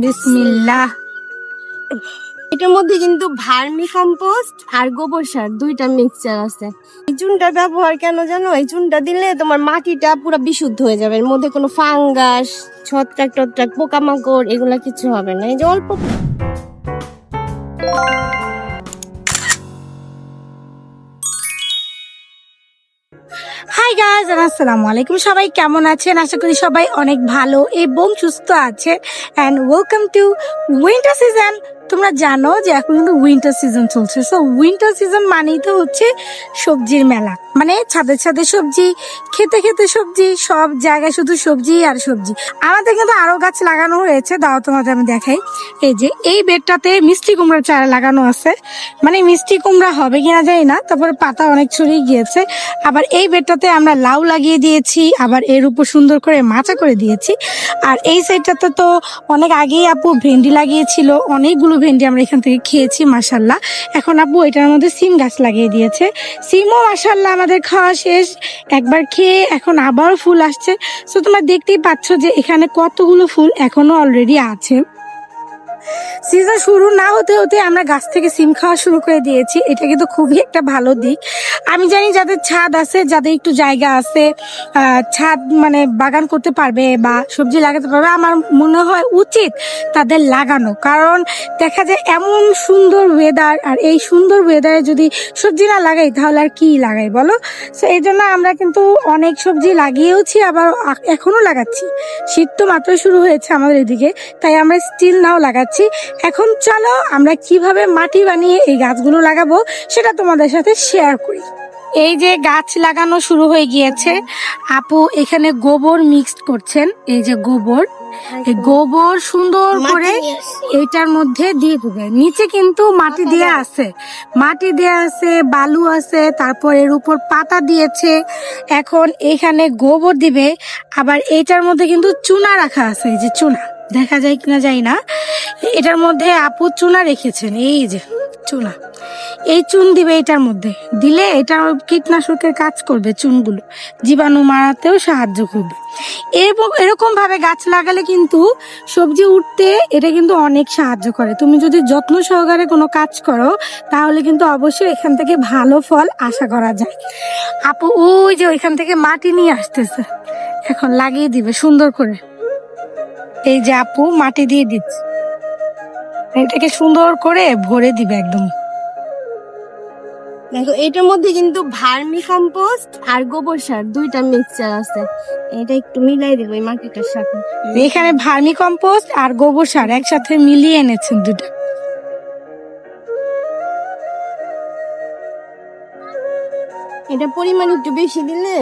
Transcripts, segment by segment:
এটার মধ্যে কিন্তু ভার্মি কম্পোস্ট আর গোবর সার দুইটা মিক্সচার আছে। এই চুনটা ব্যবহার কেন জানো? এই চুনটা দিলে তোমার মাটিটা পুরো বিশুদ্ধ হয়ে যাবে। এর মধ্যে কোনো ফাঙ্গাস, ছত্রাক টত্রাক, পোকামাকড়, এগুলা কিছু হবে না। এই যে অল্প হাই গাইজ আসসালামু আলাইকুম সবাই কেমন আছেন? আশা করি সবাই অনেক ভালো এবং সুস্থ আছে and welcome to winter season তোমরা জানো যে এখন কিন্তু উইন্টার সিজন চলছে। সো উইন্টার সিজন মানেই তো হচ্ছে সবজির মেলা। মানে ছাদে ছাদে সবজি, খেতে খেতে সবজি, সব জায়গায় শুধু সবজি আর সবজি। আমাদের কিন্তু আরও গাছ লাগানো হয়েছে। দাও, তোমাদের আমি দেখাই। এই যে, এই বেডটাতে মিষ্টি কুমড়ার চারা লাগানো আছে। মানে মিষ্টি কুমড়া হবে কিনা জানি না। তারপরে পাতা অনেক ছড়িয়ে গিয়েছে। আবার এই বেডটাতে আমরা লাউ লাগিয়ে দিয়েছি, আবার এর উপর সুন্দর করে মাচা করে দিয়েছি। আর এই সাইডটাতে তো অনেক আগেই আপু ভেন্ডি লাগিয়েছিল, অনেকগুলো ভেন্ডি আমরা এখান থেকে খেয়েছি মাসাল্লাহ এখন আপু এটার মধ্যে সিম গাছ লাগিয়ে দিয়েছে। সিমও মাসাল্লাহ আমাদের খাওয়া শেষ। একবার খেয়ে এখন আবারও ফুল আসছে। তো তোমরা দেখতেই পাচ্ছ যে এখানে কতগুলো ফুল এখনও অলরেডি আছে। সিজন শুরু না হতে হতে আমরা গাছ থেকে সিম খাওয়া শুরু করে দিয়েছি। এটা কিন্তু খুবই একটা ভালো দিক। আমি জানি যাদের ছাদ আছে, যাদের একটু জায়গা আছে ছাদ মানে বাগান করতে পারবে বা সবজি লাগাতে পারবে, আমার মনে হয় উচিত তাদের লাগানো। কারণ দেখা যায় এমন সুন্দর ওয়েদার আর এই সুন্দর ওয়েদারে যদি সবজি না লাগাই, তাহলে আর কি লাগাই বলো? তো এই জন্য আমরা কিন্তু অনেক সবজি লাগিয়েওছি, আবার আ- এখনও লাগাচ্ছি। শীত তো মাত্র শুরু হয়েছে আমাদের এদিকে, তাই আমরা স্টিল নাও লাগাচ্ছি। এখন চলো আমরা কীভাবে মাটি বানিয়ে এই গাছগুলো লাগাবো সেটা তোমাদের সাথে শেয়ার করি। এই যে গাছ লাগানো শুরু হয়ে গিয়েছে। আপু এখানে গোবর মিক্সড করছেন। এই যে গোবর। এই গোবর সুন্দর করে এটার মধ্যে দিয়ে দেবে। নিচে কিন্তু মাটি দেয়া। আছে। মাটি দেয়া আছে বালু আছে তারপর এর উপর পাতা দিয়েছে। এখন এখানে গোবর দিবে। আবার এটার মধ্যে কিন্তু চুনা রাখা আছে এই যে চুনা। দেখা যায় কিনা যায় না। এটার মধ্যে আপু চুনা রেখেছেন, এই যে চুনা। এই চুন দিবে এটার মধ্যে। দিলে এটা কীটনাশকের কাজ করবে চুনগুলো। জীবাণু মারাতেও সাহায্য করবে। এরকম এরকম ভাবে গাছ লাগালে কিন্তু সবজি উঠতে এটা কিন্তু অনেক সাহায্য করে। তুমি যদি যত্ন সহকারে কোনো কাজ করো, তাহলে কিন্তু অবশ্যই এখান থেকে ভালো ফল আশা করা যায়। আপু ওই যে ওইখান থেকে মাটি নিয়ে আসতেছে। এখন লাগিয়ে দিবে সুন্দর করে। এই যে আপু মাটি দিয়ে দিচ্ছে। এটাকে সুন্দর করে ভরে দিবে একদম। দেখো এটার মধ্যে কিন্তু ভার্মি কম্পোস্ট আর গোবর সার দুইটা মিক্সচার আছে। এটা একটু মিলাই দেবো এই মাটিটার সাথে। এখানে ভার্মি কম্পোস্ট আর গোবর সার একসাথে মিলিয়ে এনেছেন দুটো এটা পরিমাণ একটু বেশি দিলে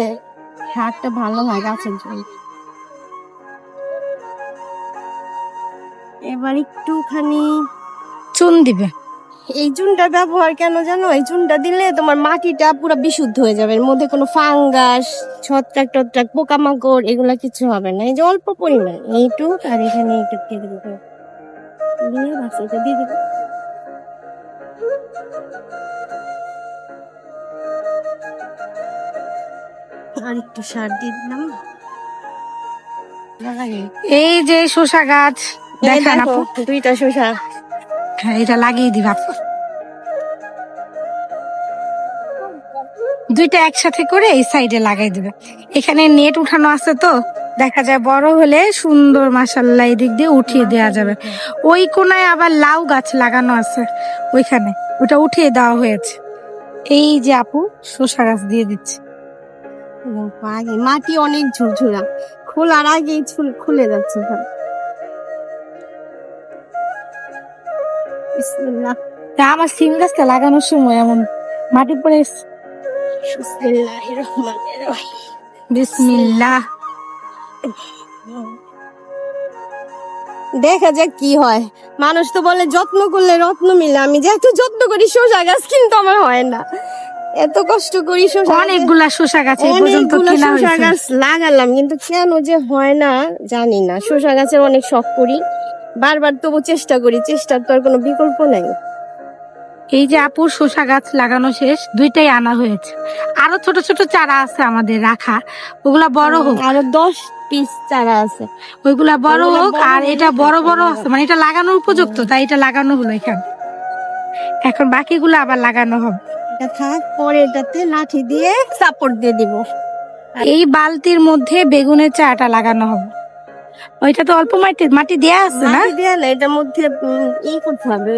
সারটা ভালো হয় গাছের জন্য। এবার একটুখানি চুন দিবে। এই চুনটা ব্যবহার কেন জানো? এই চুনটা দিলে তোমার মাটিটা পুরো বিশুদ্ধ হয়ে যাবে। এর মধ্যে কোনো ফাঙ্গাস ছত্রাক টত্রাক পোকামাকড় এগুলো কিছু হবে না। এই যে অল্প পরিমাণ এইটুক আর এখানে একটু দিয়ে দেবো। দিয়ে বাস এটা দিয়ে দেবো। আর একটু সার দিয়ে দিলাম। এই যে শসা গাছ। দেখান আপু। দুইটা শসা। হ্যাঁ এটা লাগিয়ে দিবা আপু। দুইটা একসাথে করে এই সাইডে লাগাই দিবে। এখানে নেট উঠানো আছে তো দেখা যায় বড় হলে সুন্দর মাসাল্লাহ এদিক দিয়ে উঠিয়ে দেওয়া যাবে। ওই কোনায় আবার লাউ গাছ লাগানো আছে ওইখানে। ওটা উঠিয়ে দেওয়া হয়েছে। এই যে আপু শসা গাছ দিয়ে দিচ্ছে। মাটি অনেক ঝুরঝুরা। খোলার আগেই খুলে যাচ্ছে বিসমিল্লাহ। তা আমার সিম গাছটা লাগানোর সময় এমন মাটি পড়ে বিসমিল্লাহ। দেখা যাক কি হয়। মানুষ তো বলে যত্ন করলে রত্ন মিলে। আমি যে এত যত্ন করি শসা গাছ কিন্তু আমার হয় না। এত কষ্ট করি গাছে- অনেকগুলা শসা গাছ অনেকগুলো শসা গাছ লাগালাম কিন্তু কেন যে হয় না জানি না। শসা গাছের অনেক শখ করি। বারবার তবু চেষ্টা করি চেষ্টার তো আর কোনো বিকল্প নাই। এই যে আপুর শসা গাছ লাগানো শেষ দুইটাই আনা হয়েছে। আরও ছোট ছোট চারা আছে আমাদের রাখা ওগুলা বড় হোক। আরও দশ পিস চারা আছে। ওইগুলা বড় হোক আর এটা বড় বড় আছে মানে এটা লাগানোর উপযুক্ত তাই এটা লাগানো হলো এখানে। এখন বাকিগুলো আবার লাগানো হবে। এটা থাক পরে এটাতে লাঠি দিয়ে সাপোর্ট দিয়ে দিব। এই বালতির মধ্যে বেগুনের চারাটা লাগানো হবে। ওইটা তো অল্প মাটি মাটি দেয়া আছে না? মাটি দিয়ে না এটার মধ্যে ই করতে হবে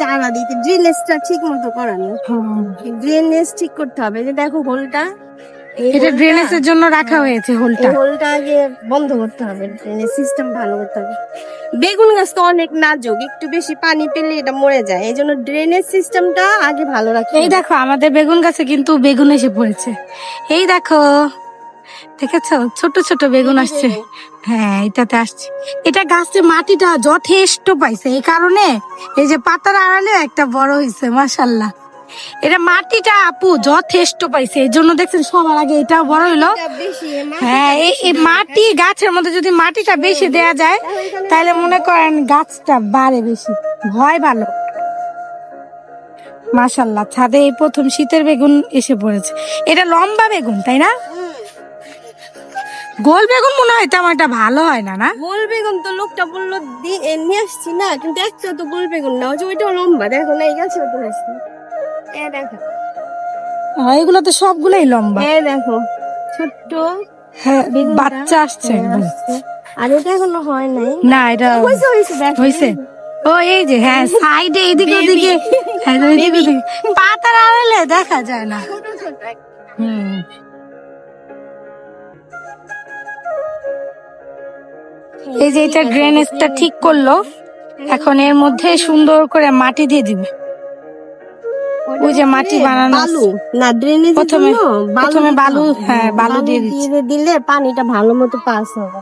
চারা দিতে ড্রেনেজটা ঠিক মতো করানো। ড্রেনেজ ঠিক করতে হবে যে দেখো হোলটা এটা ড্রেনেজের জন্য রাখা হয়েছে হোলটা। হোলটা আগে বন্ধ করতে হবে ড্রেনেজ সিস্টেম ভালো করতে হবে। বেগুন গাছ তো অনেক নাজুক একটু বেশি পানি পেলে এটা মরে যায় এই জন্য ড্রেনেজ সিস্টেমটা আগে ভালো রাখতে এই দেখো আমাদের বেগুন গাছে কিন্তু বেগুন এসে পড়েছে। এই দেখো দেখেছ? ছোট ছোট বেগুন আসছে। হ্যাঁ এটাতে আসছে। এটা গাছের মাটিটা যথেষ্ট পাইছে। এই কারণে এই যে পাতার আড়ালে একটা বড় হয়েছে মাসাল্লাহ এটা মাটিটা আপু যথেষ্ট পাইছে। এই জন্য দেখছেন সবার আগে এটা বড় হইল। হ্যাঁ এই। মাটি গাছের মধ্যে যদি মাটিটা বেশি দেয়া যায় তাহলে মনে করেন গাছটা বাড়ে বেশি। ভয় ভালো। মাশাল্লাহ ছাদে এই প্রথম শীতের বেগুন এসে পড়েছে। এটা লম্বা বেগুন তাই না। গোল বেগুন মনে হয় তেমন একটা ভালো হয় না না? গোল বেগুন তো লোকটা বলল দি- এ, নিয়ে আসছি না কিন্তু একটা তো গোল বেগুন না ওই যে ওইটাও লম্বা দেখো না এই গাছে তো আসছে এ দেখো। হ্যাঁ, এগুলো তো সবগুলোই লম্বা। এ দেখো ছোট্ট হ্যাঁ বাচ্চা আসছে হ্যাঁ। আসছে। আর এটা এখনও হয় নাই। না এটা হয়েছে হয়েছে ও এই যে হ্যাঁ সাইডে এদিকে. ওদিকে হ্যাঁ, এদিকে ওদিকে। পাতার আড়ালে দেখা যায় না। হুম। এই যে এটা ড্রেনেজটা ঠিক করল এখন এর মধ্যে সুন্দর করে মাটি দিয়ে দিবে। ওই যে মাটি বানানো বালু না ড্রেনেজ প্রথমে- প্রথমে বালু, হ্যাঁ, বালু দিয়ে দিচ্ছে। দিলে পানিটা ভালো মতো পাস হবে।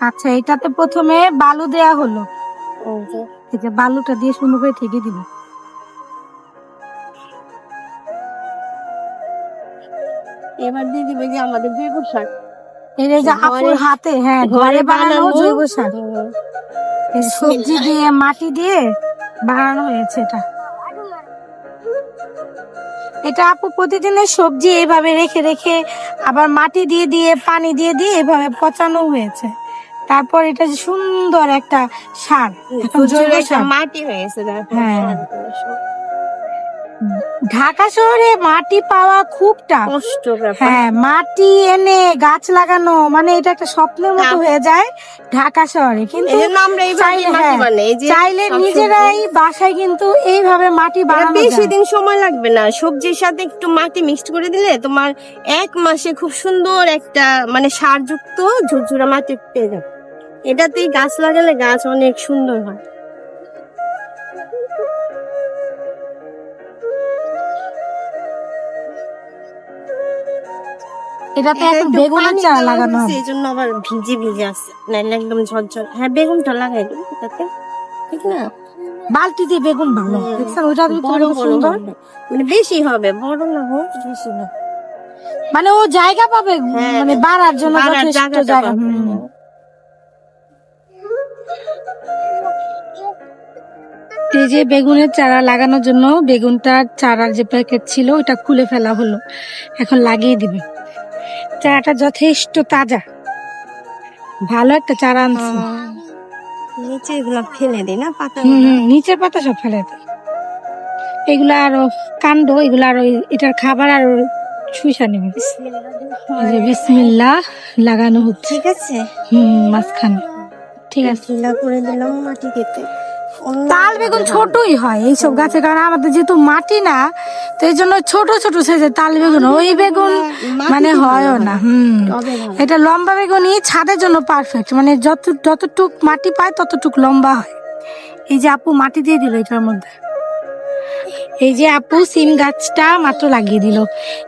আচ্ছা এটাতে প্রথমে বালু দেয়া হলো। এই যে। বালুটা দিয়ে সুন্দর করে থেকে দিবে। এবার দিয়ে দিবে যে আমাদের জৈব সার। এই যে আপুর হাতে হ্যাঁ ঘরে বানানো জৈব সার সবজি দিয়ে মাটি দিয়ে বানানো হয়েছে এটা। এটা আপু প্রতিদিনের সবজি এইভাবে রেখে রেখে আবার মাটি দিয়ে দিয়ে পানি দিয়ে দিয়ে এভাবে পচানো হয়েছে। তারপর এটা যে সুন্দর একটা সার। জৈব সার মাটি হয়েছে হ্যাঁ। ঢাকা শহরে মাটি পাওয়া খুব টাফ কষ্ট হ্যাঁ মাটি এনে গাছ লাগানো মানে এটা একটা স্বপ্নের মতো হয়ে যায় ঢাকা শহরে। কিন্তু চাইলে- মাটি হ্যাঁ, নিজেরাই বাসায় কিন্তু এইভাবে মাটি বানানো বেশি দিন সময় লাগবে না। সবজির সাথে একটু মাটি মিক্সড করে দিলে তোমার এক মাসে খুব সুন্দর একটা মানে সারযুক্ত ঝুরঝুরা মাটি পেয়ে যাবে। এটাতেই গাছ লাগালে গাছ অনেক সুন্দর হয়। এটাতে এটা এখন একটু বেগুনের চারা লাগানো হবে। এই জন্য আবার ভিজে ভিজে আছে নাইলে একদম ঝরঝর। হ্যাঁ বেগুনটা লাগাই দিবি এটাতে। ঠিক না? বালতি দিয়ে বেগুন ভালো। দেখছেন ওইটা বড় সুন্দর। মানে বেশি হবে বড় না হোক বেশি না। মানে ও জায়গা পাবে হ্যাঁ, মানে বাড়ার জন্য যথেষ্ট জায়গা। এই যে বেগুনের চারা লাগানোর জন্য বেগুনটার চারার যে প্যাকেট ছিল ওটা খুলে ফেলা হলো। এখন লাগিয়ে দিবে। চারাটা যথেষ্ট তাজা। ভালো একটা চারা আনছে। নিচে এগুলো ফেলে দিই না পাতা নিচের পাতা সব ফেলে দেয় এগুলা আরও কাণ্ড এগুলা আরও এটার খাবার আরও শুইসা নেবে বিসমিল্লা লাগানো হচ্ছে। ঠিক আছে। হুম মাঝখানে। ঠিক আছে। করে দিলাম মাটি কেটে। তাল বেগুন ছোটই হয় এইসব গাছের কারণে আমাদের যেহেতু মাটি না তো এই জন্য ছোট ছোট সাইজের তাল বেগুন ওই বেগুন মানে হয়ও না হুম। এটা লম্বা বেগুনই ছাদের জন্য পারফেক্ট মানে যত যতটুক মাটি পায় ততটুক লম্বা হয়। এই যে আপু মাটি দিয়ে দিল এটার মধ্যে। এই যে আপু সিম গাছটা মাত্র লাগিয়ে দিল।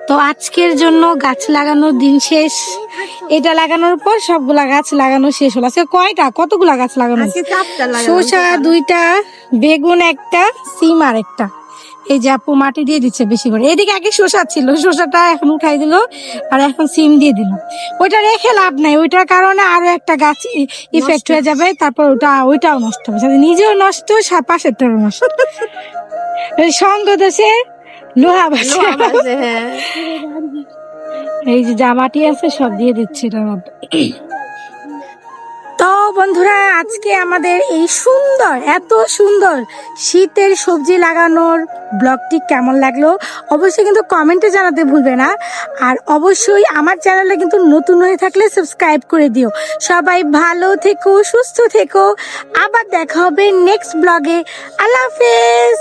তো আজকের জন্য গাছ লাগানোর দিন শেষ। এটা লাগানোর পর সবগুলা গাছ লাগানো শেষ হলো। আজকে কয়টা? কতগুলা গাছ লাগানো শসা দুইটা বেগুন একটা সিম আর একটা। এই যে আপু মাটি দিয়ে দিচ্ছে বেশি করে। এদিকে আগে শসা ছিল শসাটা এখন উঠাই দিল আর এখন সিম দিয়ে দিল। ওইটা রেখে লাভ নাই। ওইটার কারণে আরও একটা গাছ ইফেক্ট হয়ে যাবে তারপর ওটা ওইটাও নষ্ট হবে নিজেও নষ্ট পাশেরটাও নষ্ট। সঙ্গ লোহা বাসে। হ্যাঁ। এই যে জামাটি আছে সব দিয়ে দিচ্ছি তো বন্ধুরা আজকে আমাদের এই সুন্দর এত সুন্দর শীতের সবজি লাগানোর ব্লগটি কেমন লাগল অবশ্যই কিন্তু কমেন্টে জানাতে ভুলবে না। আর অবশ্যই আমার চ্যানেলে কিন্তু নতুন হয়ে থাকলে সাবস্ক্রাইব করে দিও। সবাই ভালো থেকো সুস্থ থেকো। আবার দেখা হবে নেক্সট ব্লগে। আল্লাহ হাফেজ।